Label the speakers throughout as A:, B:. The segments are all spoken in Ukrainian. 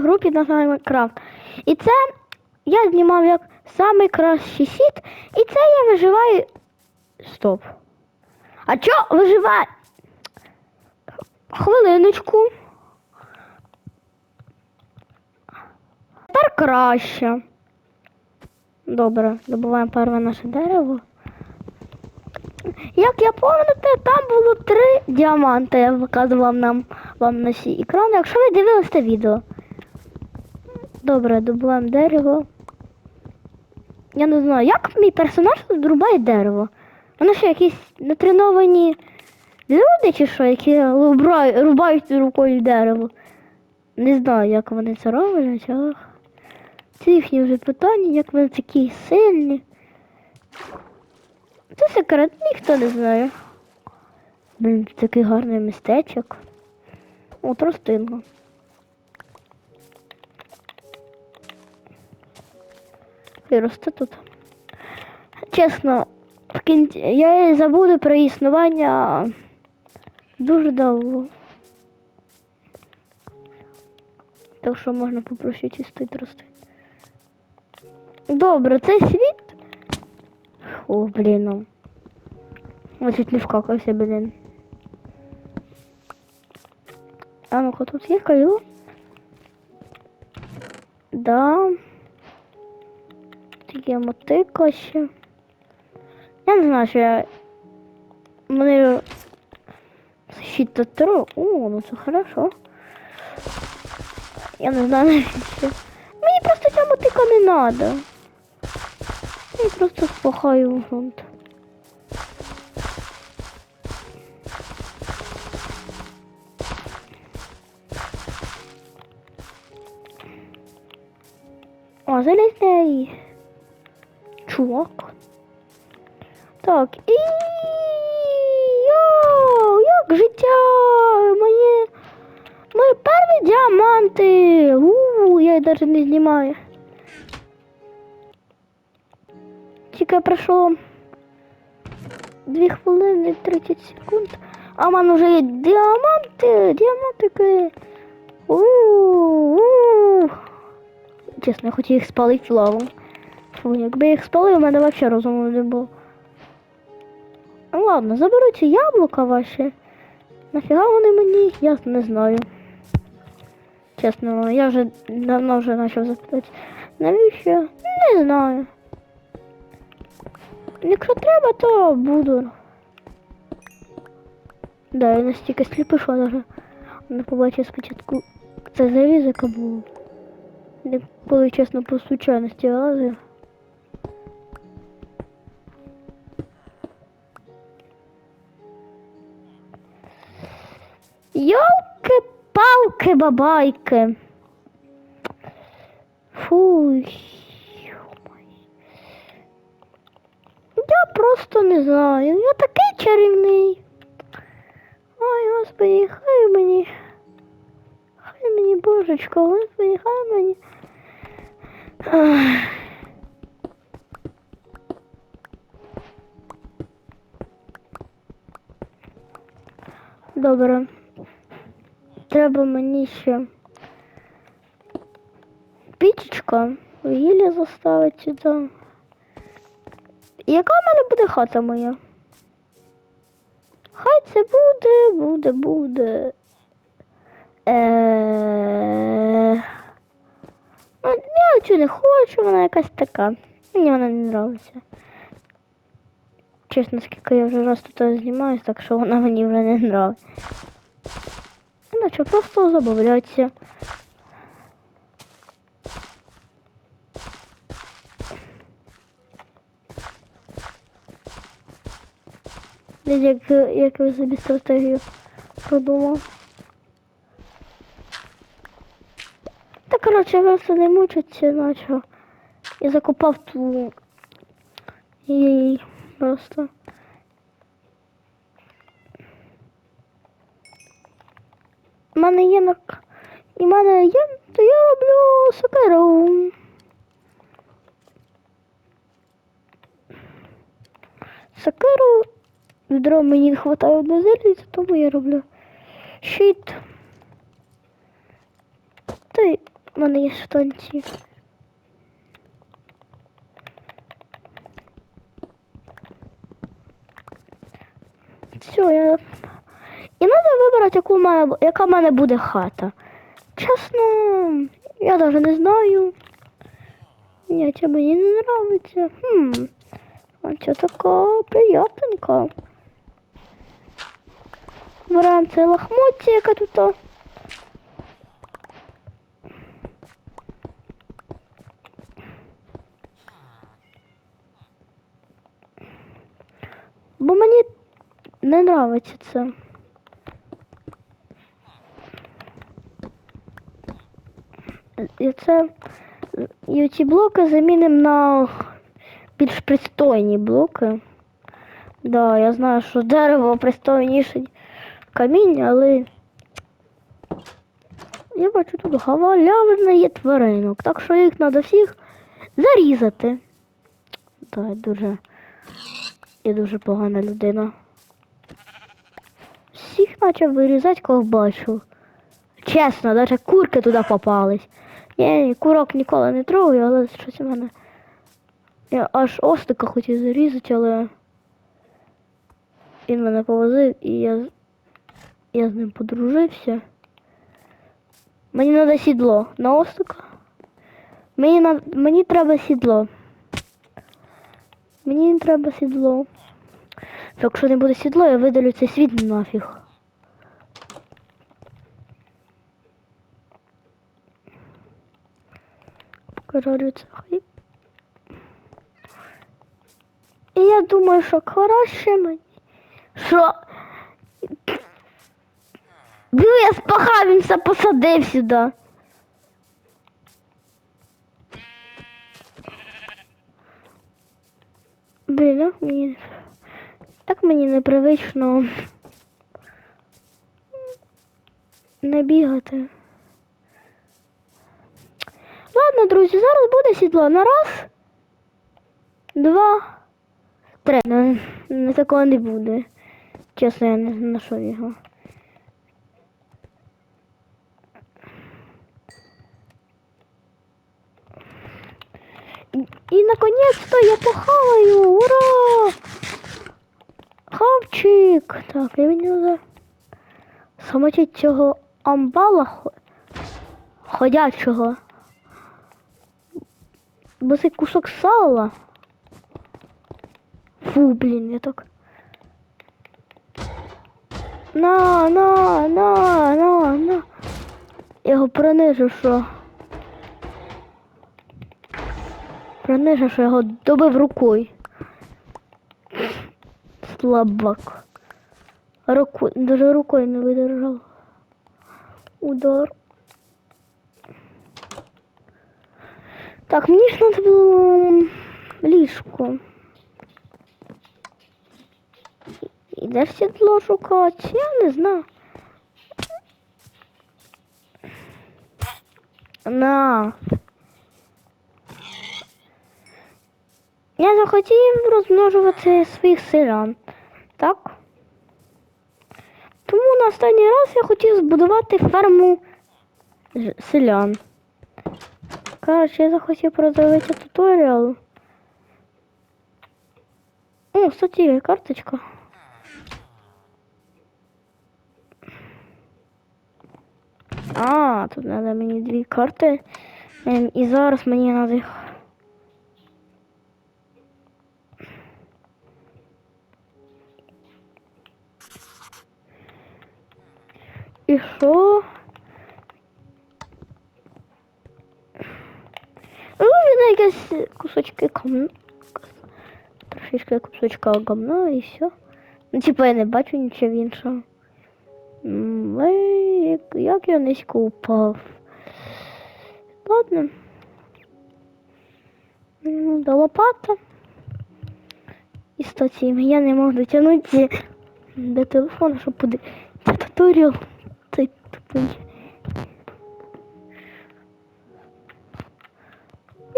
A: групі на Майнкрафт. І це я знімав як найкращий сіт, і це я виживаю. Стоп. А чо виживає? Хвилиночку. Тепер краще. Добре, добуваємо перше наше дерево. Як я пам'ятаю, там було три діаманти. Я виказував нам вам на всі екрани, якщо ви дивилися відео. Добре, добуваємо дерево. Я не знаю, як мій персонаж зрубає дерево. Вони що, якісь натреновані люди чи що, які рубають, рубають рукою дерево. Не знаю, як вони це роблять, але це їхні вже питання, як вони такі сильні. Це секрет, ніхто не знає. Блін, такий гарний містечок. О, тростинка. І росте тут. Чесно, в кінці я забуду про існування дуже довго. Так що можна попросити чистити рости. Добре, цей світ. О, блін. ну. Я чуть не вкакався, блін. А ну-ка, тут є кайло? Да. Є мотика ще. Я не знаю, що я... Мене... Щит татро. О, ну це хорошо. Я не знаю навіщо. Мені просто ця мотика не надо. Я просто спахаю в грунт. О, залізний чувак. Так, і йоу, як життя моє. Мої перші діаманти. У, я їх навіть не знімаю. Тільки пройшло 2 хвилини 30 секунд. А в мене вже є діаманти, діамантики. У-у-у. Чесно, я хотів їх спалити лаву. Фу, якби я їх спалив, у мене взагалі розуму не було. Ну ладно, заберу ці яблука ваші. Нафіга вони мені? Я не знаю. Чесно, я вже давно вже почав запитати. Навіщо? Не знаю. Якщо треба, то буду. Да, я настільки сліпий, що навіть не побачив спочатку це зарізок був. Коли чесно по случайності лазив. Йолки-палки, бабайки. Фуй. Я просто не знаю. Я такий чарівний. Ой, господи, хай мені. Хай мені, божечко, господи, хай мені. Добре. Треба мені ще пічечка, вугілля заставити сюди. Яка в мене буде хата моя? Хай це буде, буде, буде. Е... Ну, я цю не хочу, вона якась така. Мені вона не подобається. Чесно, скільки я вже раз тут знімаюсь, так що вона мені вже не подобається. Іначе просто забавляться. Як, як я собі стратегію продумав. Та коротше, просто не мучиться, наче. Я закопав ту їй просто. У мене є на... І в мене є, то я роблю сокеру. Сокеру. Відро мені не вистачає одне заліза, тому я роблю щит. Та й У мене є штанці. Все, я. І треба вибрати, яку в яка в мене буде хата. Чесно, я навіть не знаю. Ні, це мені не нравиться. Хм. А це така приятненька. Беремо це лохмотці, яка тут. Бо мені не нравиться це. І це і ці блоки замінимо на більш пристойні блоки. Да, я знаю, що дерево пристойніше ніж каміння, але я бачу тут гаваляна є тваринок, так що їх треба всіх зарізати. Так, я дуже. Я дуже погана людина. Всіх почав вирізати, кого бачу. Чесно, навіть курки туди попались. Я курок ніколи не трогаю, але щось у мене. Я аж остика хотів зарізати, але він мене повозив і я, я з ним подружився. Мені треба сідло на остика. Мені, на... Мені треба сідло. Мені треба сідло. Якщо не буде сідло, я видалю цей світ нафіг. Це хай. І я думаю, що краще мені. Що? Бю, я спахав, він все посадив сюди. Блін, як мені. Так мені непривично не бігати. Ладно, друзі, зараз буде сідло на раз, два, три. Ну, не такого не буде. Чесно, я не знайшов його. І наконец-то я похаваю! Ура! Хавчик! Так, я мені за самотіть цього амбала ходячого. Бо кусок сала. Фу, блін, я так. На, на, на, на, на. Я його принижу, що. Принижу, що його добив рукою. Слабак. Руку, даже рукою не видержав. Удар. Так, мені ж треба було ліжко. І де ж сідло шукати? Я не знаю. На. Я захотів розмножувати своїх селян. Так? Тому на останній раз я хотів збудувати ферму селян. Коротше, я захотів продивитися туторіал. О, кстати, карточка. А, тут треба мені дві карти. Ем, І зараз мені треба їх. І що? Якісь кусочки камня. Трошечки кусочка гамна і все. Ну, типа я не бачу нічого іншого. Як, я низько упав. Ладно. Ну, До лопата. І статті. Я не можу дотягнути до телефона, щоб буде туторіал. Цей тупий.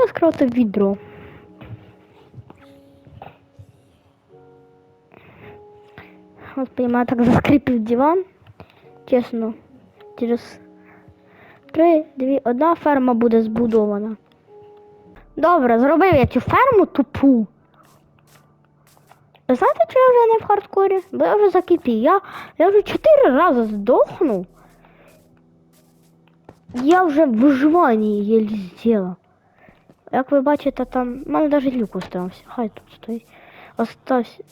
A: Я скрафтив відро. От понимаю, так заскрипів диван. Чесно, через три, дві, одна ферма буде збудована. Добре, зробив я цю ферму тупу. Знаєте, що я вже не в хардкорі? Бо я вже закипів. Я, я вже чотири рази здохнув. Я вже в виживанні єлі зробила. Як ви бачите, там. У мене навіть люк остався. Хай тут стоїть. Остався.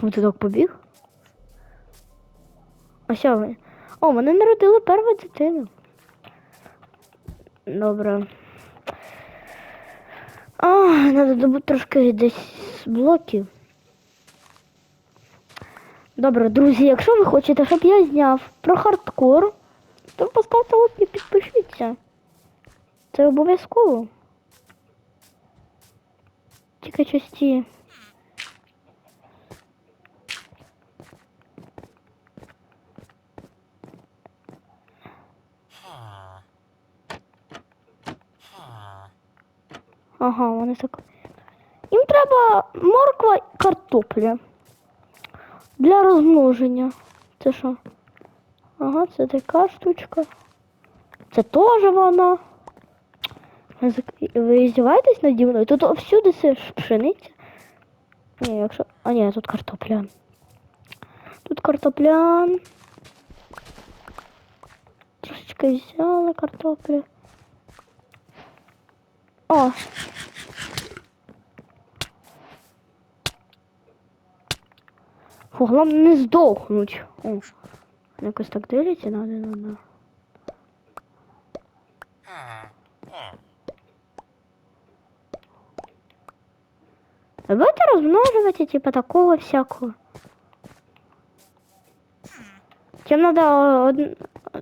A: Фу, ти так побіг? А що ви? О, мене народили перша дитина. Добре. А, треба добути трошки десь блоків. Добре, друзі, якщо ви хочете, щоб я зняв про хардкор, то поставте лайк і підпишіться. Це обов'язково. Тільки часті. Ага, вони так. Їм треба морква і картопля. Для розмноження. Це що? Ага, це така штучка. Це теж вона. Ви зак- Ви здіваєтесь наді мною? Тут всюди це ж пшениця. Ні, якщо. А ні, тут картопля. Тут картоплян. Трошечки взяла картоплю. О! Фу, головне не здохнуть. О, якось так дивляться на один Ви будете типа такого всякого. Чем надо од-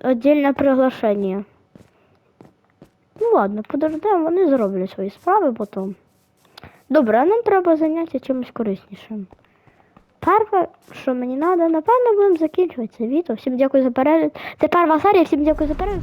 A: отдельное приглашение. Ну ладно, подождемо, вони зроблять свої справи потім. Добре, а нам треба зайнятися чимось кориснішим. Перше, що мені треба, напевно, будемо закінчувати це відео. Всім дякую за перегляд. Це перша серія, всім дякую за перегляд.